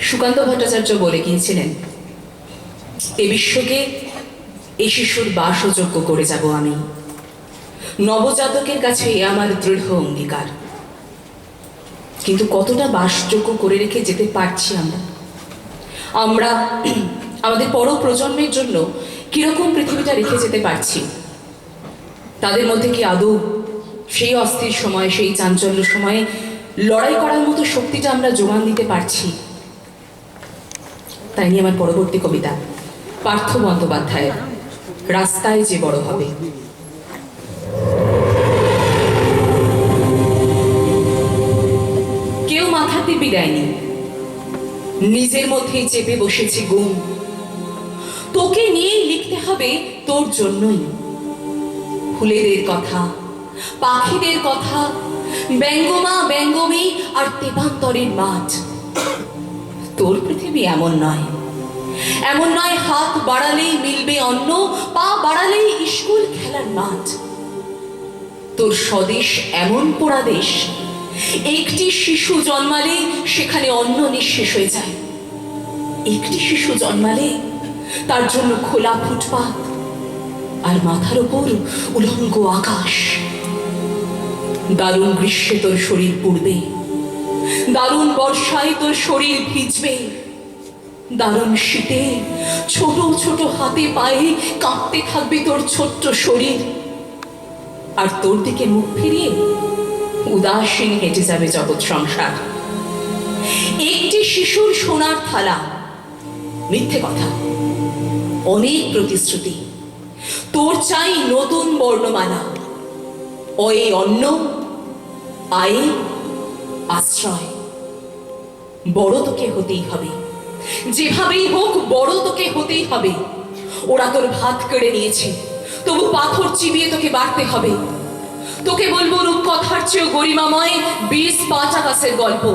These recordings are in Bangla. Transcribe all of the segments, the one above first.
সুকান্ত ভট্টাচার্য বলে গিয়েছিলেন এ বিশ্বকে এই শিশুর বাসযোগ্য করে যাব আমি। নবজাতকের কাছে এ আমার দৃঢ় অঙ্গীকার। কিন্তু কতটা বাসযোগ্য করে রেখে যেতে পারছি আমরা? আমরা আমাদের পর প্রজন্মের জন্য কীরকম পৃথিবীটা রেখে যেতে পারছি? তাদের মধ্যে কি আদৌ সেই অস্থির সময়, সেই চাঞ্চল্য সময়ে লড়াই করার মতো শক্তিটা আমরা যোগান দিতে পারছি? তাই নিয়ে আমার পরবর্তী কবিতা, পার্থ বন্দ্যোপাধ্যায়ের, রাস্তায় যে বড় হবে। কেউ মাথা টিপি দেয়নি। নিজের মধ্যেই চেপে বসেছে গুম তোকে নিয়ে লিখতে হবে তোর জন্যই। ফুলেদের কথা, পাখিদের কথা, ব্যঙ্গমা ব্যঙ্গমী আর তেপান্তরের মাঠ তোর পৃথিবী এমন নয়। এমন নয়, হাত বাড়ালেই মিলবে অন্ন, পা বাড়ালেই স্কুল খেলার মাঠ। তোর স্বদেশ এমন পোড়া দেশ একটি শিশু জন্মালে সেখানে অন্ন নিঃশেষ হয়ে যায়। একটি শিশু জন্মালে তার জন্য খোলা ফুটপাত আর মাথার ওপর উলঙ্গ আকাশ। দারুণ গ্রীষ্মে তোর শরীর পুড়বে, দারুণ বর্ষায় তোর শরীর ভিজবে। দারুণ শীতে ছোট ছোট হাতে পায়ে কাঁপতে থাকবে তোর ছোট্ট শরীর। আর তোর দিকে মুখ ফিরিয়ে উদাসীন হেঁটে যাবে জগৎ সংসার। একটি শিশুর সোনার থালা, মিথ্যে কথা, অনেক প্রতিশ্রুতি। তোর চাই নতুন বর্ণমালা, অয়ে অন্ন, আয়ে আশ্রয়। বড় তোকে হতেই হবে। যেভাবেই হোক বড় তোকে হতেই হবে। ওরা তোর ভাত কেড়ে নিয়েছে। তবু পাথর চিবিয়ে তোকে বাড়তে হবে। তোকে বলব রূপকথার চেয়েও গরিমাময় বিশ পাঁচ আকাশের গল্প।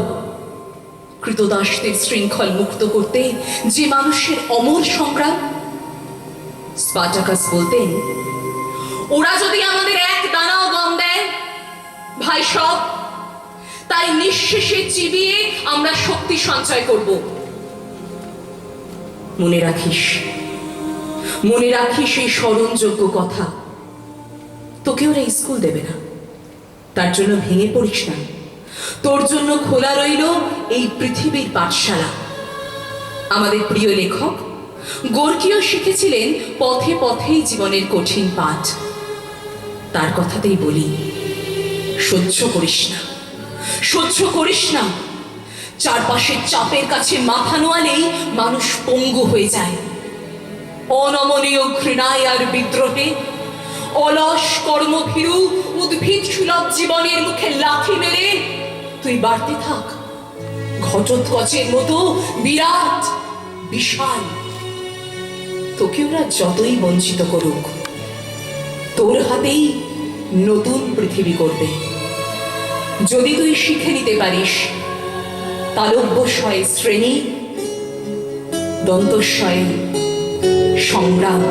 কৃতদাসদের শৃঙ্খল মুক্ত করতে যে মানুষের অমর সংগ্রাম স্পাটাকাস বলতেন ওরা যদি আমাদের এক দানাও গম দেয়, ভাই সব, তাই নিঃশেষে চিবিয়ে আমরা শক্তি সঞ্চয় করব। মনে রাখিস। মনে রাখিস এই স্মরণযোগ্য কথা। তোকে ওরা স্কুল দেবে না। তার জন্য ভেঙে পড়িস না। তোর জন্য খোলা রইল এই পৃথিবীর পাঠশালা। আমাদের প্রিয় লেখক, গোর্কিও শিখেছিলেন পথে পথেই জীবনের কঠিন পাঠ। তার কথাতেই বলি, সহ্য করিস না, সহ্য করিস না। চারপাশের চাপের কাছে মাথা নোয়ালেই মানুষ পঙ্গু হয়ে যায়। অনমনীয় ঘৃণায় আর বিদ্রোহে, অলস কর্মভীরু, উদ্ভিদ সুলভ জীবনের মুখে লাথি মেরে, তুই বাড়তে থাক। ঘটোৎকচের মতো বিরাট, বিশাল। তোকে ওরা যতই বঞ্চিত করুক, তোর হাতেই নতুন পৃথিবী করবে। যদি তুই শিখে নিতে পারিস তালব্যস্বয়ে শ্রেণি দন্তস্বয়ে সংগ্রাম।